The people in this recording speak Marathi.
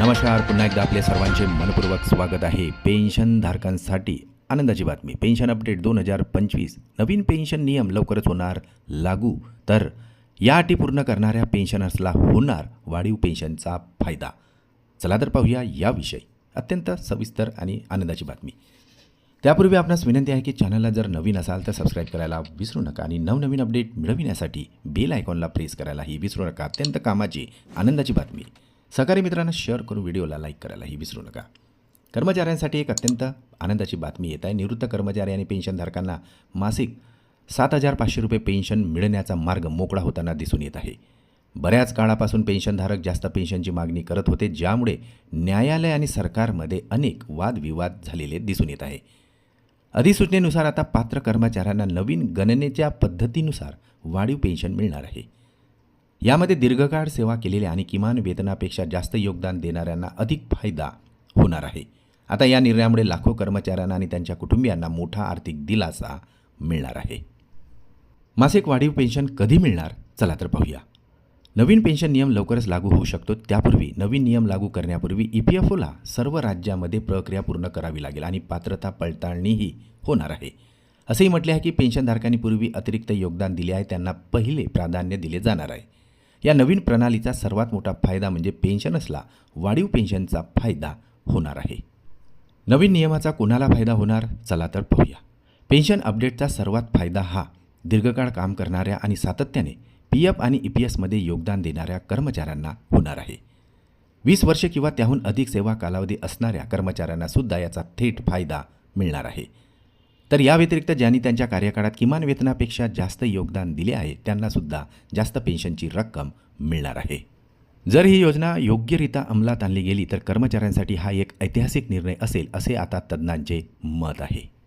नमस्कार. पुन्हा एकदा आपले सर्वांचे मनपूर्वक स्वागत आहे. पेन्शनधारकांसाठी आनंदाची बातमी. पेन्शन अपडेट दोन हजार पंचवीस. नवीन पेन्शन नियम लवकरच होणार लागू. तर या अटी पूर्ण करणाऱ्या पेन्शनर्सला होणार वाढीव पेन्शनचा फायदा. चला तर पाहूया याविषयी अत्यंत सविस्तर आणि आनंदाची बातमी. त्यापूर्वी आपणास विनंती आहे की चॅनलला जर नवीन असाल तर सबस्क्राईब करायला विसरू नका आणि नवनवीन अपडेट मिळविण्यासाठी बेल आयकॉनला प्रेस करायलाही विसरू नका. अत्यंत कामाची आनंदाची बातमी. सहकारी मित्रांना शेअर करून व्हिडिओला लाईक करायलाही विसरू नका. कर्मचाऱ्यांसाठी एक अत्यंत आनंदाची बातमी येत आहे. निवृत्त कर्मचारी आणि पेन्शनधारकांना मासिक सात हजार पाचशे रुपये पेन्शन मिळण्याचा मार्ग मोकळा होताना दिसून येत आहे. बऱ्याच काळापासून पेन्शनधारक जास्त पेन्शनची मागणी करत होते ज्यामुळे न्यायालय आणि सरकारमध्ये अनेक वादविवाद झालेले दिसून येत आहे. अधिसूचनेनुसार आता पात्र कर्मचाऱ्यांना नवीन गणनेच्या पद्धतीनुसार वाढीव पेन्शन मिळणार आहे. यामध्ये दीर्घकाळ सेवा केलेल्या आणि किमान वेतनापेक्षा जास्त योगदान देणाऱ्यांना अधिक फायदा होणार आहे. आता या निर्णयामुळे लाखो कर्मचाऱ्यांना आणि त्यांच्या कुटुंबियांना मोठा आर्थिक दिलासा मिळणार आहे. मासिक वाढीव पेन्शन कधी मिळणार? चला तर पाहूया. नवीन पेन्शन नियम लवकरच लागू होऊ शकतो. त्यापूर्वी नवीन नियम लागू करण्यापूर्वी ई पी एफ ओला सर्व राज्यामध्ये प्रक्रिया पूर्ण करावी लागेल आणि पात्रता पडताळणीही होणार आहे. असेही म्हटले आहे की पेन्शनधारकांनी पूर्वी अतिरिक्त योगदान दिले आहे त्यांना पहिले प्राधान्य दिले जाणार आहे. या नवीन प्रणालीचा सर्वात मोठा फायदा म्हणजे पेन्शनर्सला वाढीव पेन्शनचा फायदा होणार आहे. नवीन नियमाचा कुणाला फायदा होणार? चला तर पाहूया. पेन्शन अपडेटचा सर्वात फायदा हा दीर्घकाळ काम करणाऱ्या आणि सातत्याने पी एफ आणि ई पी एसमध्ये योगदान देणाऱ्या कर्मचाऱ्यांना होणार आहे. वीस वर्षे किंवा त्याहून अधिक सेवा कालावधी असणाऱ्या कर्मचाऱ्यांनासुद्धा याचा थेट फायदा मिळणार आहे. तर या व्यतिरिक्त ज्यांनी त्यांच्या कार्यकाळात किमान वेतनापेक्षा जास्त योगदान दिले आहे त्यांनासुद्धा जास्त पेन्शनची रक्कम मिळणार आहे. जर ही योजना योग्यरित्या अंमलात आणली गेली तर कर्मचाऱ्यांसाठी हा एक ऐतिहासिक निर्णय असेल असे आता तज्ज्ञांचे मत आहे.